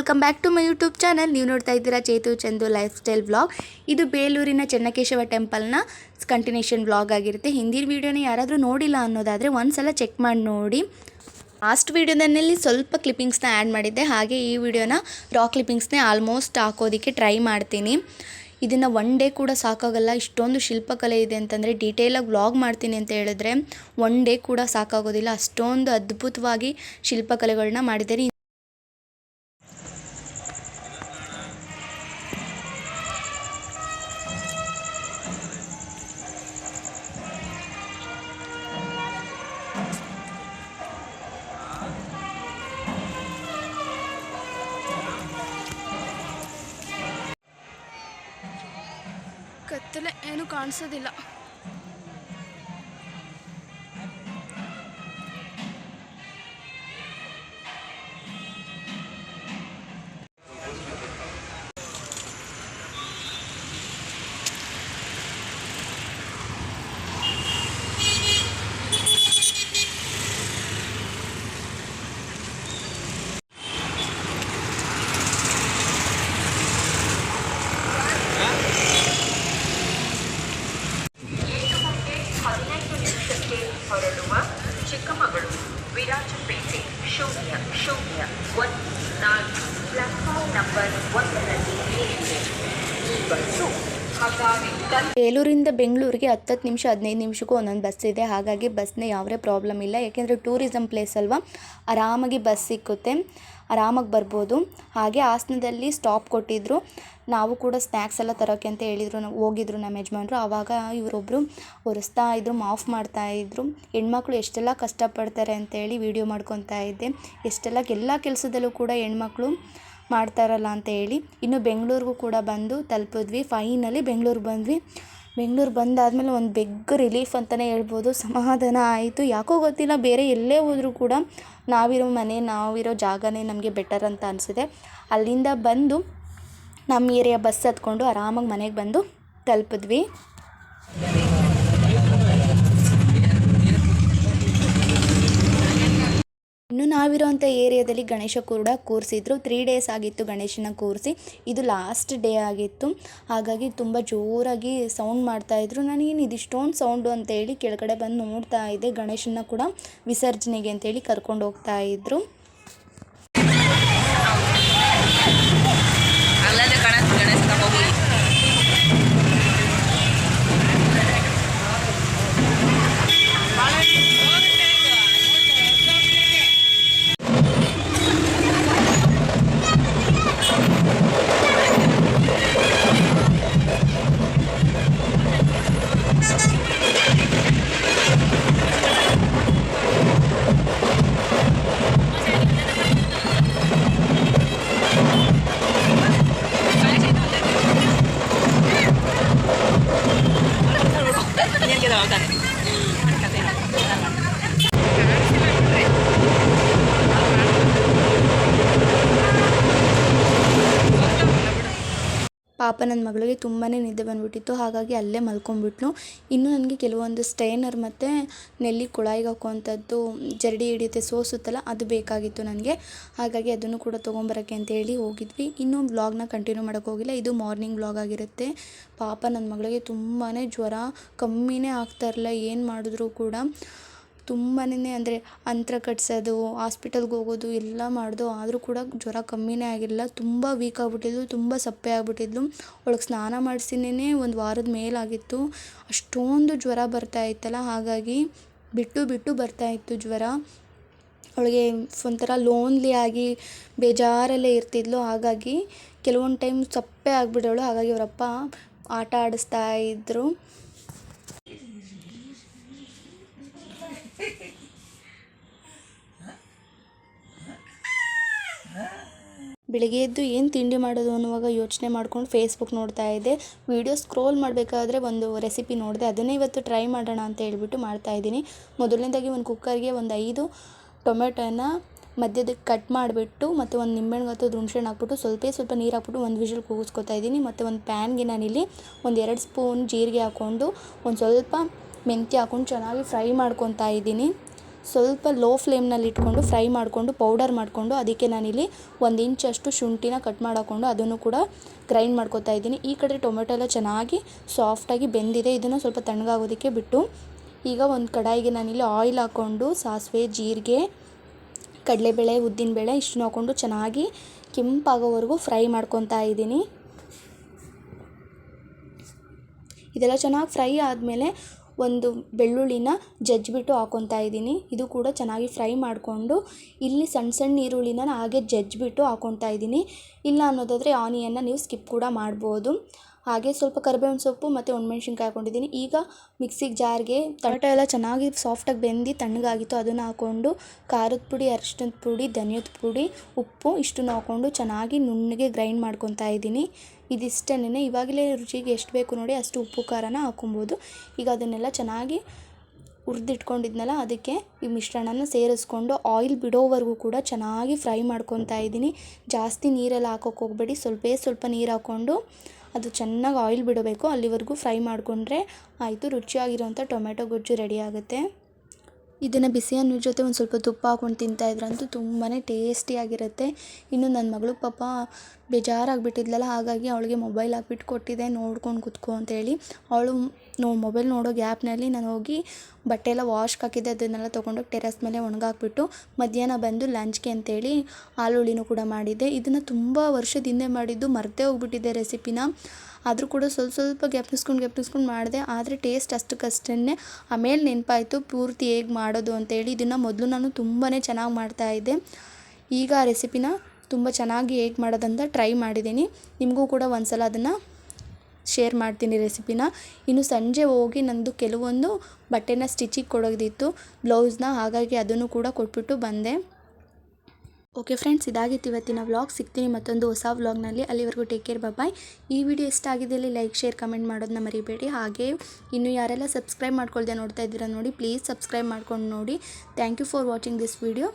Welcome back to my YouTube channel. ನೀವು ನೋಡ್ತಾ ಇದ್ದೀರಾ Chethu Chandu lifestyle vlog. ಇದು ಬೇಲೂರಿನ ಚೆನ್ನಕೇಶವ ಟೆಂಪಲ್ನ ಕಂಟಿನ್ಯೂಷನ್ ವ್ಲಾಗ್ ಆಗಿರುತ್ತೆ. ಹಿಂದಿನ ವೀಡಿಯೋನ ಯಾರಾದರೂ ನೋಡಿಲ್ಲ ಅನ್ನೋದಾದರೆ ಒಂದ್ಸಲ ಚೆಕ್ ಮಾಡಿ ನೋಡಿ. ಲಾಸ್ಟ್ ವೀಡಿಯೋದಲ್ಲಿ ಸ್ವಲ್ಪ ಕ್ಲಿಪ್ಪಿಂಗ್ಸ್ನ ಆ್ಯಡ್ ಮಾಡಿದ್ದೆ. ಹಾಗೆ ಈ ವಿಡಿಯೋನ ರಾ ಕ್ಲಿಪ್ಪಿಂಗ್ಸ್ನೇ ಆಲ್ಮೋಸ್ಟ್ ಹಾಕೋದಕ್ಕೆ ಟ್ರೈ ಮಾಡ್ತೀನಿ. ಇದನ್ನು ಒನ್ ಡೇ ಕೂಡ ಸಾಕಾಗಲ್ಲ. ಇಷ್ಟೊಂದು ಶಿಲ್ಪಕಲೆ ಇದೆ ಅಂತಂದರೆ ಡೀಟೇಲಾಗಿ ವ್ಲಾಗ್ ಮಾಡ್ತೀನಿ ಅಂತ ಹೇಳಿದ್ರೆ ಒನ್ ಡೇ ಕೂಡ ಸಾಕಾಗೋದಿಲ್ಲ. ಅಷ್ಟೊಂದು ಅದ್ಭುತವಾಗಿ ಶಿಲ್ಪಕಲೆಗಳನ್ನ ಮಾಡಿದ್ದಾರೆ ಕಾಣಿಸೋದಿಲ್ಲ. ಹೊರಡುವ ಚಿಕ್ಕಮಗಳೂರು. ವಿರಾಜಪೇಟೆ, ಶೂನ್ಯ ಶೂನ್ಯ, ಒಂದು, ನಾಲ್ಕು ಪ್ಲಾಟ್ಫಾರ್ಮ್ ನಂಬರ್ ಒಂದರಲ್ಲಿ ಏರಿದೆ ಈ ಬಸ್ಸು ಬೇಲೂರಿಂದ ಬೆಂಗಳೂರಿಗೆ ಹತ್ತತ್ತು ನಿಮಿಷ, ಹದಿನೈದು ನಿಮಿಷಕ್ಕೂ ಒಂದೊಂದು ಬಸ್ ಇದೆ. ಹಾಗಾಗಿ ಬಸ್ನ ಯಾವುದೇ ಪ್ರಾಬ್ಲಮ್ ಇಲ್ಲ. ಯಾಕೆಂದರೆ ಟೂರಿಸಮ್ ಪ್ಲೇಸ್ ಅಲ್ವಾ? ಆರಾಮಾಗಿ ಬಸ್ ಸಿಕ್ಕುತ್ತೆ. ಆರಾಮಾಗಿ ಬರ್ಬೋದು. ಹಾಗೆ ಹಾಸನದಲ್ಲಿ ಸ್ಟಾಪ್ ಕೊಟ್ಟಿದ್ದರು ನಾವು ಕೂಡ ಸ್ನ್ಯಾಕ್ಸ್ ಎಲ್ಲ ತರೋಕ್ಕೆ ಅಂತ ಹೇಳಿದ್ರು. ಹೋಗಿದ್ರು ನಮ್ಮ ಯಜಮಾನ್ರು. ಆವಾಗ ಇವರೊಬ್ಬರು ಒರೆಸ್ತಾ ಇದ್ದರು ಮಾಫ್ ಮಾಡ್ತಾ ಇದ್ದರು ಹೆಣ್ಮಕ್ಳು ಎಷ್ಟೆಲ್ಲ ಕಷ್ಟಪಡ್ತಾರೆ ಅಂತೇಳಿ ವಿಡಿಯೋ ಮಾಡ್ಕೊತಾ ಇದ್ದೆ. ಎಷ್ಟೆಲ್ಲ ಎಲ್ಲ ಕೆಲಸದಲ್ಲೂ ಕೂಡ ಹೆಣ್ಮಕ್ಳು ಮಾಡ್ತಾರಲ್ಲ ಅಂತ ಹೇಳಿ. ಇನ್ನು ಬೆಂಗಳೂರಿಗೂ ಕೂಡ ಬಂದು ತಲುಪಿದ್ವಿ. ಫೈನಲಿ ಬೆಂಗಳೂರು ಬಂದ್ವಿ. ಬೆಂಗಳೂರು ಬಂದಾದಮೇಲೆ ಒಂದು ಬೆಗ್ ರಿಲೀಫ್ ಅಂತಲೇ ಹೇಳ್ಬೋದು. ಸಮಾಧಾನ ಆಯಿತು. ಯಾಕೋ ಗೊತ್ತಿಲ್ಲ, ಬೇರೆ ಎಲ್ಲೇ ಹೋದರೂ ಕೂಡ ನಾವಿರೋ ಮನೆ, ನಾವಿರೋ ಜಾಗನೇ ನಮಗೆ ಬೆಟರ್ ಅಂತ ಅನಿಸಿದೆ ಅಲ್ಲಿಂದ ಬಂದು ನಮ್ಮ ಏರಿಯಾ ಬಸ್ ಹತ್ಕೊಂಡು ಆರಾಮಾಗಿ ಮನೆಗೆ ಬಂದು ತಲುಪಿದ್ವಿ. ಇನ್ನು ಏರಿಯಾದಲ್ಲಿ ಗಣೇಶ ಕೂಡ ಕೂರಿಸಿದ್ರು. ತ್ರೀ ಡೇಸ್ ಆಗಿತ್ತು ಗಣೇಶನ ಕೂರಿಸಿ. ಇದು ಲಾಸ್ಟ್ ಡೇ ಆಗಿತ್ತು. ಹಾಗಾಗಿ ತುಂಬ ಜೋರಾಗಿ ಸೌಂಡ್ ಮಾಡ್ತಾಯಿದ್ರು ನಾನೇನು ಇದಿಷ್ಟೊಂದು ಸೌಂಡು ಅಂತೇಳಿ ಕೆಳಗಡೆ ಬಂದು ನೋಡ್ತಾ ಇದ್ದೆ. ಗಣೇಶನ ಕೂಡ ವಿಸರ್ಜನೆಗೆ ಅಂತೇಳಿ ಕರ್ಕೊಂಡು ಹೋಗ್ತಾ ಇದ್ರು. ಪಾಪ ನನ್ನ ಮಗಳಿಗೆ ತುಂಬಾ ನಿದ್ದೆ ಬಂದುಬಿಟ್ಟಿತ್ತು, ಹಾಗಾಗಿ ಅಲ್ಲೇ ಮಲ್ಕೊಂಡ್ಬಿಟ್ಲು. ಇನ್ನು ನನಗೆ ಕೆಲವೊಂದು ಸ್ಟೈನರ್ ಮತ್ತು ನೆಲ್ಲಿ ಕುಳಾಯಿಗೆ ಹಾಕುವಂಥದ್ದು ಜರಡಿ ಹಿಡಿಯುತ್ತೆ, ಸೋಸುತ್ತಲ್ಲ, ಅದು ಬೇಕಾಗಿತ್ತು ನನಗೆ. ಹಾಗಾಗಿ ಅದನ್ನು ಕೂಡ ತೊಗೊಂಬರೋಕ್ಕೆ ಅಂತೇಳಿ ಹೋಗಿದ್ವಿ. ಇನ್ನೂ ವ್ಲಾಗ್ನ ಕಂಟಿನ್ಯೂ ಮಾಡೋಕ್ಕೆ ಹೋಗಿಲ್ಲ, ಇದು ಮಾರ್ನಿಂಗ್ ವ್ಲಾಗ್ ಆಗಿರುತ್ತೆ. ಪಾಪ ನನ್ನ ಮಗಳಿಗೆ ತುಂಬಾ ಜ್ವರ, ಕಮ್ಮಿನೇ ಆಗ್ತಾ ಇರಲಿಲ್ಲ ಏನು ಮಾಡಿದ್ರು ಕೂಡ. ತುಂಬಾನೇ ಅಂದರೆ ಅಂತ್ರ ಕಟ್ಸೋದು, ಹಾಸ್ಪಿಟಲ್ಗೆ ಹೋಗೋದು, ಎಲ್ಲ ಮಾಡಿದ್ರು ಆದರೂ ಕೂಡ ಜ್ವರ ಕಮ್ಮಿನೇ ಆಗಿರಲಿಲ್ಲ. ತುಂಬ ವೀಕ್ ಆಗಿಬಿಟ್ಟಿದ್ಲು, ತುಂಬ ಸಪ್ಪೆ ಆಗಿಬಿಟ್ಟಿದ್ಲು. ಅವಳಿಗೆ ಸ್ನಾನ ಮಾಡಿಸಿನೇ ಒಂದು ವಾರದ ಮೇಲಾಗಿತ್ತು. ಅಷ್ಟೊಂದು ಜ್ವರ ಬರ್ತಾ ಇತ್ತಲ್ಲ, ಹಾಗಾಗಿ ಬಿಟ್ಟು ಬಿಟ್ಟು ಬರ್ತಾ ಇತ್ತು ಜ್ವರ. ಅವಳಿಗೆ ಒಂಥರ ಲೋನ್ಲಿ ಆಗಿ ಬೇಜಾರಲ್ಲೇ ಇರ್ತಿದ್ಲು. ಹಾಗಾಗಿ ಕೆಲವೊಂದು ಟೈಮ್ ಸಪ್ಪೆ ಆಗಿಬಿಡೋಳು. ಹಾಗಾಗಿ ಅವರಪ್ಪ ಆಟ ಆಡಿಸ್ತಾ ಇದ್ದರು ಬೆಳಿಗ್ಗೆ ಎದ್ದು ಏನು ತಿಂಡಿ ಮಾಡೋದು ಅನ್ನುವಾಗ ಯೋಚನೆ ಮಾಡ್ಕೊಂಡು ಫೇಸ್ಬುಕ್ ನೋಡ್ತಾ ಇದ್ದೆ. ವೀಡಿಯೋ ಸ್ಕ್ರೋಲ್ ಮಾಡಬೇಕಾದ್ರೆ ಒಂದು ರೆಸಿಪಿ ನೋಡಿದೆ. ಅದನ್ನೇ ಇವತ್ತು ಟ್ರೈ ಮಾಡೋಣ ಅಂತ ಹೇಳ್ಬಿಟ್ಟು ಮಾಡ್ತಾ ಇದ್ದೀನಿ. ಮೊದಲನೇದಾಗಿ ಒಂದು ಕುಕ್ಕರ್ಗೆ ಒಂದು ಐದು ಟೊಮೆಟೊನ ಮಧ್ಯದಕ್ಕೆ ಕಟ್ ಮಾಡಿಬಿಟ್ಟು ಮತ್ತು ಒಂದು ನಿಂಬೆಹಣ್ಣು ಅಥವಾ ಹುಣ್ಸೆಹಣ್ಣು ಹಾಕ್ಬಿಟ್ಟು ಸ್ವಲ್ಪ ಸ್ವಲ್ಪ ನೀರು ಹಾಕ್ಬಿಟ್ಟು ಒಂದು ವಿಷಲ್ ಕೂಗಿಸ್ಕೊತಾ ಇದ್ದೀನಿ. ಮತ್ತು ಒಂದು ಪ್ಯಾನ್ಗೆ ನಾನಿಲ್ಲಿ ಒಂದು ಎರಡು ಸ್ಪೂನ್ ಜೀರಿಗೆ ಹಾಕ್ಕೊಂಡು ಒಂದು ಸ್ವಲ್ಪ ಮೆಂತ್ಯ ಹಾಕ್ಕೊಂಡು ಚೆನ್ನಾಗಿ ಫ್ರೈ ಮಾಡ್ಕೊತಾ ಇದ್ದೀನಿ. ಸ್ವಲ್ಪ ಲೋ ಫ್ಲೇಮ್ನಲ್ಲಿ ಇಟ್ಕೊಂಡು ಫ್ರೈ ಮಾಡಿಕೊಂಡು ಪೌಡರ್ ಮಾಡಿಕೊಂಡು ಅದಕ್ಕೆ ನಾನಿಲ್ಲಿ ಒಂದು ಇಂಚಷ್ಟು ಶುಂಠಿನ ಕಟ್ ಮಾಡಿಕೊಂಡು ಅದನ್ನು ಕೂಡ ಗ್ರೈಂಡ್ ಮಾಡ್ಕೋತಾ ಇದ್ದೀನಿ. ಈ ಕಡೆ ಟೊಮೆಟೊ ಎಲ್ಲ ಚೆನ್ನಾಗಿ ಸಾಫ್ಟಾಗಿ ಬೆಂದಿದೆ. ಇದನ್ನು ಸ್ವಲ್ಪ ತಣ್ಣಗಾಗೋದಕ್ಕೆ ಬಿಟ್ಟು ಈಗ ಒಂದು ಕಡಾಯಿಗೆ ನಾನಿಲ್ಲಿ ಆಯಿಲ್ ಹಾಕ್ಕೊಂಡು ಸಾಸಿವೆ, ಜೀರಿಗೆ, ಕಡಲೆಬೇಳೆ, ಉದ್ದಿನಬೇಳೆ ಇಷ್ಟನ್ನು ಹಾಕ್ಕೊಂಡು ಚೆನ್ನಾಗಿ ಕೆಂಪಾಗೋವರೆಗೂ ಫ್ರೈ ಮಾಡ್ಕೊತಾ ಇದ್ದೀನಿ. ಇದೆಲ್ಲ ಚೆನ್ನಾಗಿ ಫ್ರೈ ಆದಮೇಲೆ ಒಂದು ಬೆಳ್ಳುಳ್ಳಿನ ಜಜ್ಜಿಬಿಟ್ಟು ಹಾಕ್ಕೊತಾ ಇದ್ದೀನಿ. ಇದು ಕೂಡ ಚೆನ್ನಾಗಿ ಫ್ರೈ ಮಾಡಿಕೊಂಡು ಇಲ್ಲಿ ಸಣ್ಣ ಸಣ್ಣ ಈರುಳ್ಳಿನ ಹಾಗೆ ಜಜ್ಜಿಬಿಟ್ಟು ಹಾಕ್ಕೊತಾ ಇದ್ದೀನಿ. ಇಲ್ಲ ಅನ್ನೋದಾದರೆ ಆನಿಯನ್ನ ನೀವು ಸ್ಕಿಪ್ ಕೂಡ ಮಾಡ್ಬೋದು. ಹಾಗೆ ಸ್ವಲ್ಪ ಕರಿಬೇವಿನ ಸೊಪ್ಪು ಮತ್ತು ಒಣಮೆಣ್ಸಿನ್ಕಾಯಿ ಹಾಕ್ಕೊಂಡಿದ್ದೀನಿ ಈಗ ಮಿಕ್ಸಿಗೆ ಜಾರ್ಗೆ ಟೊಮೆಟೊ ಎಲ್ಲ ಚೆನ್ನಾಗಿ ಸಾಫ್ಟಾಗಿ ಬೆಂದು ತಣ್ಣಗಾಗಿತ್ತು. ಅದನ್ನು ಹಾಕ್ಕೊಂಡು ಖಾರದ ಪುಡಿ, ಅರಿಶಿಣದ ಪುಡಿ, ಧನಿಯದ ಪುಡಿ, ಉಪ್ಪು ಇಷ್ಟನ್ನು ಹಾಕ್ಕೊಂಡು ಚೆನ್ನಾಗಿ ನುಣ್ಣಗೆ ಗ್ರೈಂಡ್ ಮಾಡ್ಕೊತಾ ಇದ್ದೀನಿ. ಇದಿಷ್ಟೇನೆ ಇವಾಗಲೇ ರುಚಿಗೆ ಎಷ್ಟು ಬೇಕು ನೋಡಿ ಅಷ್ಟು ಉಪ್ಪು ಖಾರನ ಹಾಕ್ಕೊಬೋದು. ಈಗ ಅದನ್ನೆಲ್ಲ ಚೆನ್ನಾಗಿ ಹುರಿದಿಟ್ಕೊಂಡಿದ್ನಲ್ಲ, ಅದಕ್ಕೆ ಈ ಮಿಶ್ರಣನ ಸೇರಿಸ್ಕೊಂಡು ಆಯಿಲ್ ಬಿಡೋವರೆಗೂ ಕೂಡ ಚೆನ್ನಾಗಿ ಫ್ರೈ ಮಾಡ್ಕೊತಾ ಇದ್ದೀನಿ. ಜಾಸ್ತಿ ನೀರೆಲ್ಲ ಹಾಕೋಕೆ ಹೋಗಬೇಡಿ. ಸ್ವಲ್ಪೇ, ಸ್ವಲ್ಪ ನೀರು ಹಾಕ್ಕೊಂಡು ಅದು ಚೆನ್ನಾಗಿ ಆಯಿಲ್ ಬಿಡಬೇಕು. ಅಲ್ಲಿವರೆಗೂ ಫ್ರೈ ಮಾಡಿಕೊಂಡ್ರೆ ಆಯಿತು ರುಚಿಯಾಗಿರೋಂಥ ಟೊಮೆಟೊ ಗೊಜ್ಜು ರೆಡಿ ಆಗುತ್ತೆ. ಇದನ್ನು ಬಿಸಿ ಅನ್ನ ಜೊತೆ ಒಂದು ಸ್ವಲ್ಪ ತುಪ್ಪ ಹಾಕ್ಕೊಂಡು ತಿಂತಾಯಿದ್ರಂತೂ ತುಂಬಾ ಟೇಸ್ಟಿಯಾಗಿರುತ್ತೆ ಇನ್ನು ನನ್ನ ಮಗಳು ಪಾಪ ಬೇಜಾರಾಗಿಬಿಟ್ಟಿದ್ಲಲ್ಲ, ಹಾಗಾಗಿ ಅವಳಿಗೆ ಮೊಬೈಲ್ ಹಾಕ್ಬಿಟ್ಟು ಕೊಟ್ಟಿದ್ದೆ ನೋಡ್ಕೊಂಡು ಕುತ್ಕೋ ಅಂತೇಳಿ ಅವಳು ನೋ ಮೊಬೈಲ್ ನೋಡೋ ಗ್ಯಾಪ್ನಲ್ಲಿ ನಾನು ಹೋಗಿ ಬಟ್ಟೆ ಎಲ್ಲ ವಾಶ್ ಹಾಕಿದ್ದೆ, ಅದನ್ನೆಲ್ಲ ತೊಗೊಂಡೋಗಿ ಟೆರೆಸ್ ಮೇಲೆ ಒಣಗಾಕ್ಬಿಟ್ಟು ಮಧ್ಯಾಹ್ನ ಬಂದು ಲಂಚ್ಗೆ ಅಂತೇಳಿ ಆಲೂಳಿನೂ ಕೂಡ ಮಾಡಿದ್ದೆ. ಇದನ್ನು ತುಂಬ ವರ್ಷದ ಹಿಂದೆ ಮಾಡಿದ್ದು ಮರ್ತೇ ಹೋಗ್ಬಿಟ್ಟಿದ್ದೆ ರೆಸಿಪಿನ ಆದರೂ ಕೂಡ ಸ್ವಲ್ಪ ಸ್ವಲ್ಪ ಗೆಪ್ಪಿಸ್ಕೊಂಡು ಗೆಪ್ಪಿಸ್ಕೊಂಡು ಮಾಡಿದೆ, ಆದರೆ ಟೇಸ್ಟ್ ಅಷ್ಟಕ್ಕಷ್ಟೇ ಆಮೇಲೆ ನೆನಪಾಯಿತು, ಪೂರ್ತಿ ಹೇಗೆ ಮಾಡೋದು ಅಂತೇಳಿ ಇದನ್ನು ಮೊದಲು ನಾನು ತುಂಬಾ ಚೆನ್ನಾಗಿ ಮಾಡ್ತಾಯಿದ್ದೆ ಈಗ ಆ ರೆಸಿಪಿನ ತುಂಬ ಚೆನ್ನಾಗಿ ಹೇಗೆ ಮಾಡೋದಂತ ಟ್ರೈ ಮಾಡಿದ್ದೀನಿ. ನಿಮಗೂ ಕೂಡ ಒಂದು ಸಲ ಅದನ್ನು ಶೇರ್ ಮಾಡ್ತೀನಿ ರೆಸಿಪಿನ. ಇನ್ನು ಸಂಜೆ ಹೋಗಿ ನಂದು ಕೆಲವೊಂದು ಬಟ್ಟೆನ ಸ್ಟಿಚಿಗೆ ಕೊಡೋದಿತ್ತು, ಬ್ಲೌಸ್ನ, ಹಾಗಾಗಿ ಅದನ್ನು ಕೂಡ ಕೊಟ್ಬಿಟ್ಟು ಬಂದೆ. ಓಕೆ ಫ್ರೆಂಡ್ಸ್ ಇದಾಗಿತ್ತು ಇವತ್ತಿನ ವ್ಲಾಗ್ ಸಿಗ್ತೀನಿ ಮತ್ತೊಂದು ಹೊಸ ವ್ಲಾಗ್ನಲ್ಲಿ ಅಲ್ಲಿವರೆಗೂ ಟೇಕ್ ಕೇರ್ ಬಾಯ್ ಈ ವಿಡಿಯೋ ಇಷ್ಟ ಆಗಿದ್ದಲ್ಲಿ ಲೈಕ್ ಶೇರ್ ಕಮೆಂಟ್ ಮಾಡೋದನ್ನ ಮರಿಬೇಡಿ. ಹಾಗೆ ಇನ್ನು ಯಾರೆಲ್ಲ ಸಬ್ಸ್ಕ್ರೈಬ್ ಮಾಡ್ಕೊಳ್ದೆ ನೋಡ್ತಾ ಇದ್ದೀರಾ ನೋಡಿ ಪ್ಲೀಸ್ ಸಬ್ಸ್ಕ್ರೈಬ್ ಮಾಡ್ಕೊಂಡು ನೋಡಿ. Thank you for watching this video